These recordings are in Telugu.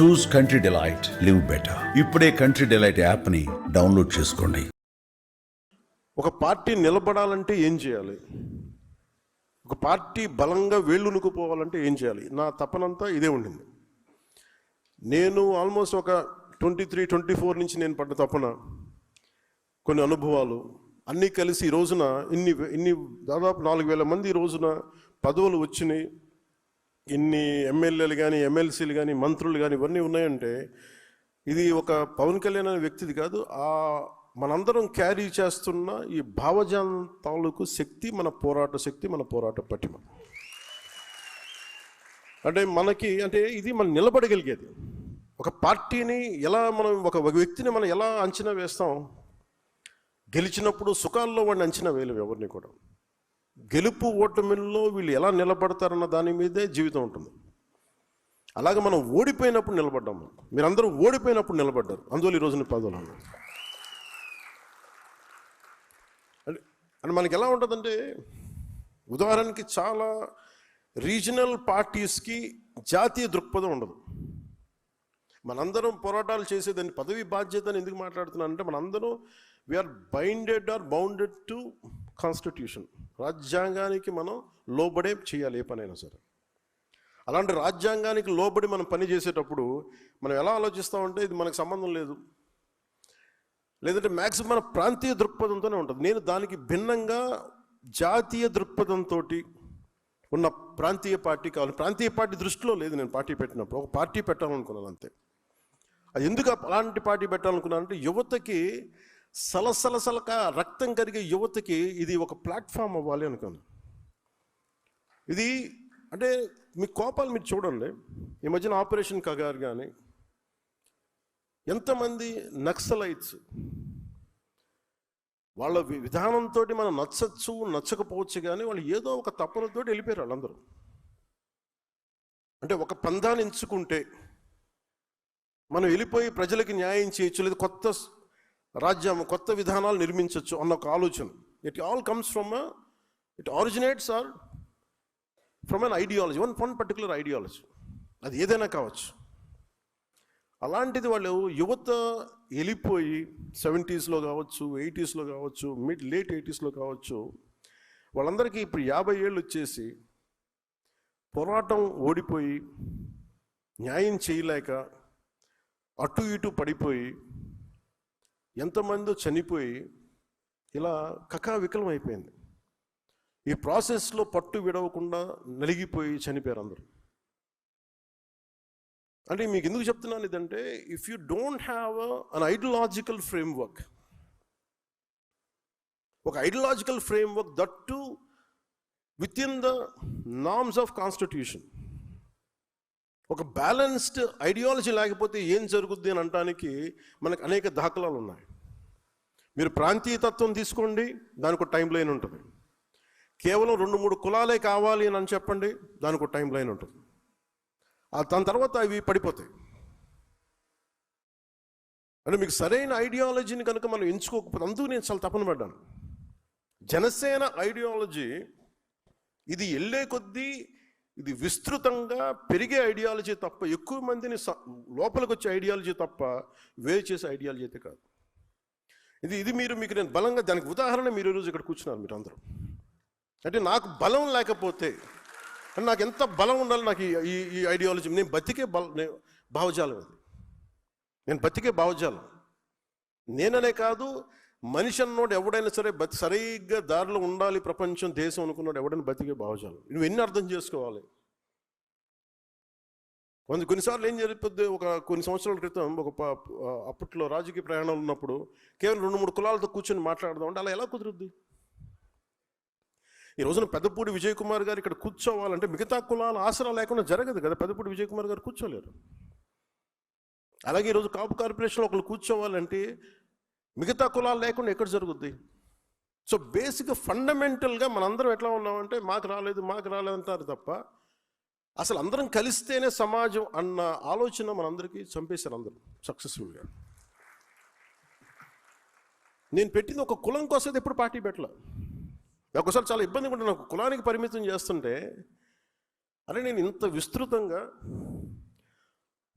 Choose country delight live better ఇప్పుడే కంట్రీ డిలైట్ యాప్ని డౌన్లోడ్ చేసుకోండి. ఒక పార్టీ నిలబడాలంటే ఏం చేయాలి? ఒక పార్టీ బలంగా వేళ్ళునుకుపోవాలంటే ఏం చేయాలి? నా తపనంతా ఇదే ఉండింది. నేను ఆల్మోస్ట్ ఒక ట్వంటీ త్రీ ట్వంటీ ఫోర్ నుంచి నేను పడ్డ తపన కొన్ని అనుభవాలు అన్నీ కలిసి ఈ రోజున ఇన్ని ఇన్ని దాదాపు నాలుగు వేల మంది ఈ రోజున పదవులు వచ్చినాయి. ఇన్ని ఎమ్మెల్యేలు కానీ ఎమ్మెల్సీలు కానీ మంత్రులు కానీ ఇవన్నీ ఉన్నాయంటే ఇది ఒక పవన్ కళ్యాణ్ అనే వ్యక్తిది కాదు. ఆ మనందరం క్యారీ చేస్తున్న ఈ భావజాలం తాలూకు శక్తి మన పోరాట శక్తి మన పోరాట పటిమ. అంటే మనకి అంటే ఇది మనం నిలబడగలిగేది. ఒక పార్టీని ఎలా మనం ఒక ఒక వ్యక్తిని మనం ఎలా అంచనా వేస్తాం? గెలిచినప్పుడు సుఖాల్లో వాడిని అంచనా వేయలేము ఎవరిని కూడా. గెలుపు ఓటమిల్లో వీళ్ళు ఎలా నిలబడతారన్న దాని మీదే జీవితం ఉంటుంది. అలాగే మనం ఓడిపోయినప్పుడు నిలబడ్డాము మీరందరూ ఓడిపోయినప్పుడు నిలబడ్డారు. అందువల్ల ఈ రోజున పదవులు అన్నారు అంటే అంటే మనకి ఎలా ఉంటుందంటే ఉదాహరణకి చాలా రీజనల్ పార్టీస్కి జాతీయ దృక్పథం ఉండదు. మనందరం పోరాటాలు చేసేదాన్ని పదవి బాధ్యత అని ఎందుకు మాట్లాడుతున్నాను అంటే మనందరం we are binded or bounded to constitution రాజ్యాంగానికి మనం లోబడే చేయాలి ఏ పనైనా సరే. అలాంటి రాజ్యాంగానికి లోబడి మనం పని చేసేటప్పుడు మనం ఎలా ఆలోచిస్తామంటే ఇది మనకు సంబంధం లేదు. లేదంటే మ్యాక్సిమం మన ప్రాంతీయ దృక్పథంతోనే ఉంటుంది. నేను దానికి భిన్నంగా జాతీయ దృక్పథంతో ఉన్న ప్రాంతీయ పార్టీ కావాలి. ప్రాంతీయ పార్టీ దృష్టిలో లేదు నేను పార్టీ పెట్టినప్పుడు. ఒక పార్టీ పెట్టాలనుకున్నాను అంతే. అది ఎందుకు అలాంటి పార్టీ పెట్టాలనుకున్నాను అంటే యువతకి సలసలసలక రక్తం కరిగే యువతకి ఇది ఒక ప్లాట్ఫామ్ అవ్వాలి అనుకోను. ఇది అంటే మీ కోపాలు మీరు చూడండి. ఈ మధ్యన ఆపరేషన్ కగారు కానీ ఎంతమంది నక్సలైట్స్ వాళ్ళ విధానంతో మనం నచ్చచ్చు నచ్చకపోవచ్చు కానీ వాళ్ళు ఏదో ఒక తపనతో వెళ్ళిపోయారు వాళ్ళందరూ. అంటే ఒక పందాన్ని ఎంచుకుంటే మనం వెళ్ళిపోయి ప్రజలకు న్యాయం చేయొచ్చు లేదు కొత్త రాజ్యం కొత్త విధానాలు నిర్మించవచ్చు అన్న ఒక ఆలోచన. It all comes from it originates are from an ideology one one particular ideology అది ఏదైనా కావచ్చు. అలాంటిది వాళ్ళు యువత వెళ్ళిపోయి సెవెంటీస్లో కావచ్చు ఎయిటీస్లో కావచ్చు మిడ్ లేట్ ఎయిటీస్లో కావచ్చు వాళ్ళందరికీ ఇప్పుడు యాభై ఏళ్ళు వచ్చేసి పోరాటం ఓడిపోయి న్యాయం చేయలేక అటు ఇటు పడిపోయి ఎంతమందో చనిపోయి ఇలా కకావికలం అయిపోయింది ఈ ప్రాసెస్లో పట్టు విడవకుండా నలిగిపోయి చనిపోయారు అందరూ. అంటే మీకు ఎందుకు చెప్తున్నాను ఇదంటే if you don't have an ideological framework ఒక ideological framework that to with in the norms of constitution ఒక బ్యాలెన్స్డ్ ఐడియాలజీ లేకపోతే ఏం జరుగుద్ది అని అనడానికి మనకు అనేక దాఖలాలు ఉన్నాయి. మీరు ప్రాంతీయ తత్వం తీసుకోండి దానికి ఒక టైం లైన్ ఉంటుంది. కేవలం రెండు మూడు కులాలే కావాలి అని అని చెప్పండి దానికి ఒక టైం లైన్ ఉంటుంది. దాని తర్వాత అవి పడిపోతాయి. అంటే మీకు సరైన ఐడియాలజీని కనుక మనం ఎంచుకోకపోతే అందుకు నేను చాలా తపన పడ్డాను. జనసేన ఐడియాలజీ ఇది వెళ్ళే కొద్దీ ఇది విస్తృతంగా పెరిగే ఐడియాలజీ తప్ప ఎక్కువ మందిని స- లోపలికి వచ్చే ఐడియాలజీ తప్ప వేరు చేసే ఐడియాలజీ అయితే కాదు. ఇది ఇది మీరు మీకు నేను బలంగా దానికి ఉదాహరణ మీరు ఈరోజు ఇక్కడ కూర్చున్నారు మీరు అందరూ. అంటే నాకు బలం లేకపోతే నాకు ఎంత బలం ఉండాలి నాకు ఈ- ఈ ఐడియాలజీ నేను బతికే బల భావజాలం అది. నేను బతికే భావజాలం. నేననే కాదు మనిషి అన్నోడు ఎవడైనా సరే బతి సరిగ్గా దారిలో ఉండాలి ప్రపంచం దేశం అనుకున్నాడు ఎవడైనా బతికే భావజాలం. నువ్వు ఎన్ని అర్థం చేసుకోవాలి? కొన్ని కొన్నిసార్లు ఏం జరిగిపోద్ది ఒక కొన్ని సంవత్సరాల క్రితం ఒక అప్పట్లో రాజకీయ ప్రయాణాలు ఉన్నప్పుడు కేవలం రెండు మూడు కులాలతో కూర్చొని మాట్లాడదాం అంటే అలా ఎలా కుదురుద్ది? ఈ రోజున పెద్దపూడి విజయ్ కుమార్ గారు ఇక్కడ కూర్చోవాలంటే మిగతా కులాల ఆసరా లేకుండా జరగదు కదా. పెద్దపూడి విజయ్ కుమార్ గారు కూర్చోలేరు. అలాగే ఈరోజు కాపు కార్పొరేషన్లో ఒకళ్ళు కూర్చోవాలంటే మిగతా కులాలు లేకుండా ఎక్కడ జరుగుద్ది? సో బేసిక్గా ఫండమెంటల్గా మనందరం ఎట్లా ఉన్నామంటే మాకు రాలేదు మాకు రాలేదు అంటారు తప్ప అసలు అందరం కలిస్తేనే సమాజం అన్న ఆలోచన మనందరికీ చంపేశారు అందరూ సక్సెస్ఫుల్గా నేను పెట్టింది ఒక కులం కోసం ఎప్పుడు పార్టీ పెట్టలే? ఒకసారి చాలా ఇబ్బందిగా ఉంటుంది నాకు కులానికి పరిమితం చేస్తుంటే అరే నేను ఇంత విస్తృతంగా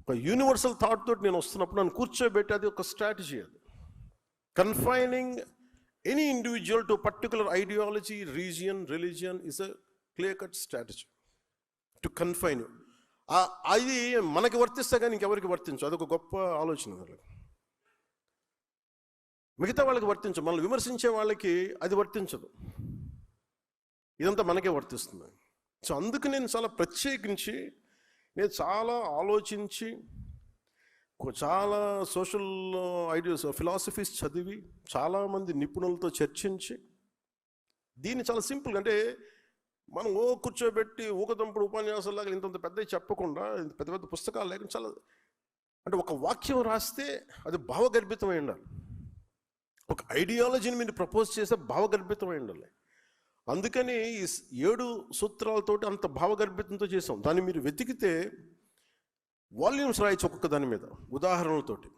ఒక యూనివర్సల్ థాట్ తోటి నేను వస్తున్నప్పుడు నన్ను కూర్చోబెట్టి అది ఒక స్ట్రాటజీ అది. Confining any individual to particular ideology region religion is a clear cut strategy to confine అది మనకి వర్తిస్తే కానీ ఇంకెవరికి వర్తించు? అదొక గొప్ప ఆలోచన వాళ్ళకి. మిగతా వాళ్ళకి వర్తించు. మనల్ని విమర్శించే వాళ్ళకి అది వర్తించదు. ఇదంతా మనకే వర్తిస్తుంది. సో అందుకు నేను చాలా ప్రత్యేకించి నేను చాలా ఆలోచించి చాలా సోషల్ ఐడియాస్ ఫిలాసఫీస్ చదివి చాలామంది నిపుణులతో చర్చించి దీన్ని చాలా సింపుల్ అంటే మనం ఓ కూర్చోబెట్టి ఊకదంపుడు ఉపన్యాసాలాగా ఇంతంత పెద్ద చెప్పకుండా ఇంత పెద్ద పెద్ద పుస్తకాలు లేకుండా చాలా అంటే ఒక వాక్యం రాస్తే అది భావగర్భితమై ఉండాలి. ఒక ఐడియాలజీని మీరు ప్రపోజ్ చేస్తే భావగర్భితమై ఉండాలి. అందుకని ఈ స్- ఏడు సూత్రాలతోటి అంత భావగర్భితంతో చేసాం. దాన్ని మీరు వెతికితే వాల్యూమ్స్ రాయొచ్చు ఒక్కొక్క దాని మీద. ఉదాహరణలతోటి.